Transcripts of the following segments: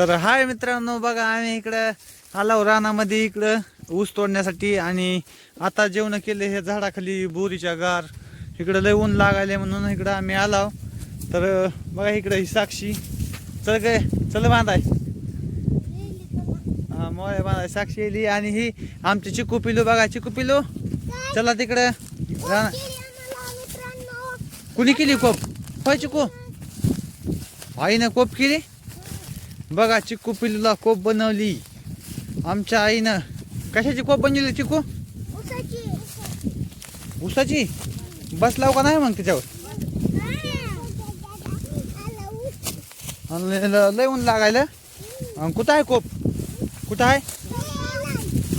तर हाय मित्रांनो बघा आम्ही इकडं आलो रानामध्ये इकडं ऊस तोडण्यासाठी आणि आता जेवण केले हे झाडाखाली बोरीच्या गार. इकडं लय ऊन लागायले म्हणून इकडं आम्ही आलो तर बघा इकडं ही साक्षी. चल काय चल बांधाय. हा मोळ्या बांधाय साक्षी येली आणि ही आमची चिकू पिलू बघा चिकू पिलू. चला तिकडं. राना कुणी केली कोप? होय चिकू? आईनं कोप केली? बघा चिकू पिल्लूला कोप बनवली. आमच्या आईनं. कशाची कोप बनवली चिकू? उसाची. बस लाव का नाही मग त्याच्यावर लय ऊन लागायला? कुठं आहे कोप? कुठं आहे?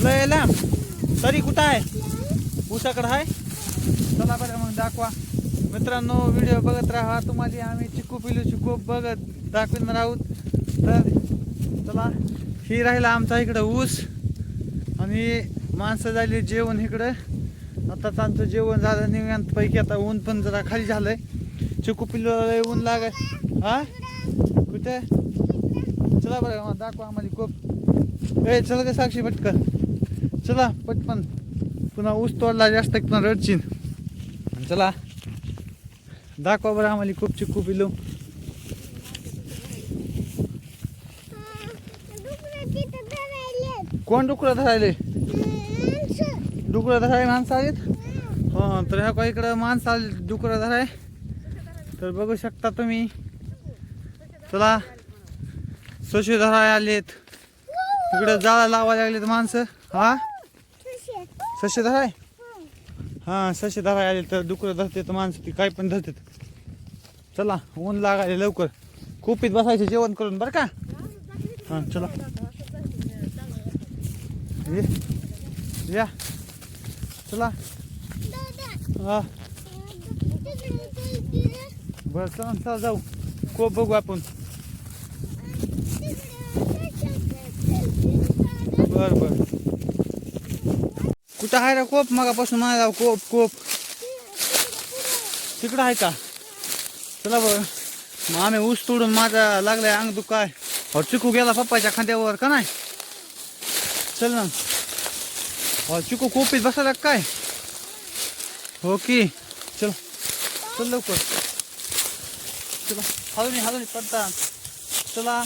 लय लांब. तरी कुठं आहे? उसाकडं आहे? चला बरं मग दाखवा. मित्रांनो व्हिडिओ बघत राहा. तुम्हाला आम्ही चिकू पिलूची कोप बघत दाखवणार आहोत. तर चला ही राहिला आमचा इकडं ऊस आणि माणसं झाली जेवण इकडं. आता आमचं जेवण झालं निवांतपैकी आता ऊन पण जरा खाली झालंय. चिकू पिल्लूला लय ऊन लागाय हा? कुठे? चला बरं दाखवा आम्हाला कोप. ए चला का साक्षी पटकन. चला पटकन. पुन्हा ऊस तोडला जास्त पुन्हा रडचीन चला. दाखवा बरं आम्हाला खूप चिकू पिलू कोण डुकरं धरायले? डुकरं धराय माणसं आहेत? हो तर ह्या का इकडं माणसं आले डुकरं धराय? तर बघू शकता तुम्ही. चला सोशे धराय आलेत. इकडं जाळा लावायला लागलेत माणसं. हा? सशे धराय? हा सशे धराय आले तर डुकरं धरते तर माणसं ती काय पण धरतात. चला ऊन लागायला लवकर. कुपीत बसायचे जेवण करून बरं का? हा चला. ये या चला हा बरं चला चला जाऊ कोप बघू आपण बर बर कुठं आहे रे कोप मगापासून जाऊ कोप कोप तिकडं आहे का चला बरं मग आम्ही ऊस तोडून माझा लागलाय अंग दुखाय अहो चिकू गेला पप्पाच्या खांद्यावर का नाही चल ना. अहो चिकू कोपीत बसायला काय? हो की चल. चल लवकर. चला. हलवणी हलवणी पडता. चला.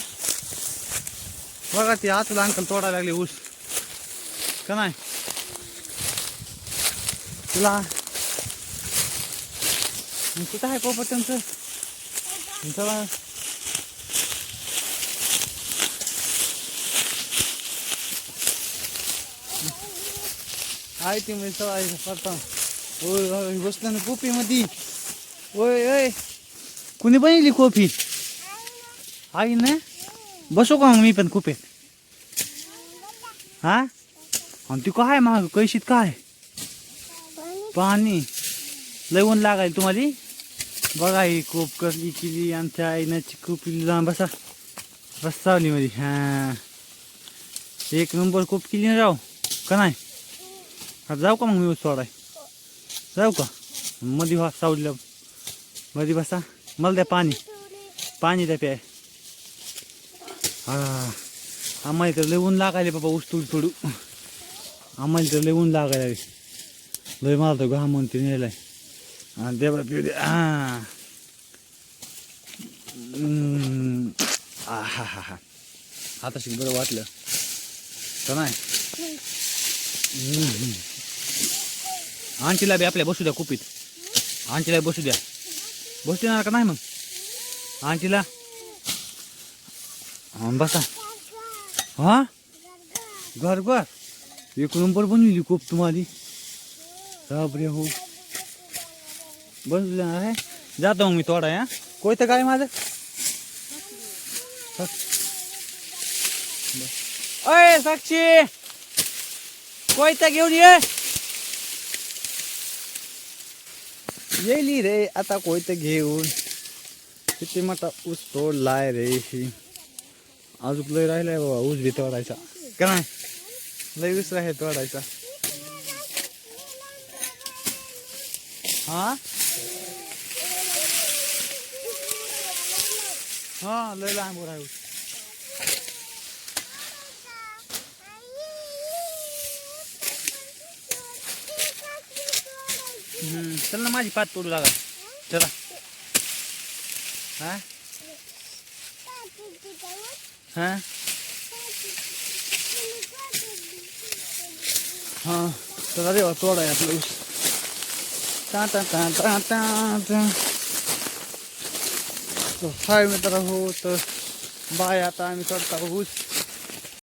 बघा ती आतला अंकल तोडायला लागले ऊस. का नाही? चला. कुठं आहे पोपट त्यांचं चला. आहे म्हणजे मी चला करता. होय होय बसलं ना कोपीमध्ये मध्ये होय होय कुणी बनली कोफी आई ना? बसू का मग मी पण कुपेत हा? आणि ती काय माग? कैशीत काय? पाणी. लय ऊन लागायला तुम्हाला? बघा ही कोप कसली केली आमच्या आईनं कोपी पिली बसा बस सावली मध्ये हा. एक नंबर कोप केली ना राव? का नाही? हा जाऊ का मग मी सोडाय? जाऊ का? मध्ये व्हा सावलीला. मध्ये बसा. मला द्या पाणी. पाणी द्या प्याय. हा. आम्हाला इथं लय ऊन लागायले बाबा ऊस तुडू. तुडू आम्हाला इथं लय ऊन लागायला. लय मला तर घाम म्हणते नेलाय आणि देवा पिऊ दे. हा. हा हा हा. आता शिक बरं वाटलं. का नाही? हम्म. आंटीला बी आपल्या बसू द्या कुपीत. आंटीला बसू द्या. बसू देणार का नाही मग? आंटीला? हा, बसा. हा? घर घर एक नंबर बनविली खूप तुम्हाला. बापरे हो. बस आहे? जातो मग मी थोडा या कोयतं काय माझं? अय साक्षी! कोयता घेऊन ये! येली रे आता कोयत घेऊन. किती मोठा ऊस तोडलाय रे अजून लय राहिलाय बाबा ऊस बी तोडायचा. का नाही? लय ऊस राहिले तोडायचा. हा? हा लय लांब राहू चल ना माझी पात तोडू लागा. चला. हा? हा? हा चला रे तोडाय आपलं ऊस. ता ता ता ता ता ता मित्र हो तर बाय आता आम्ही चढता ऊस.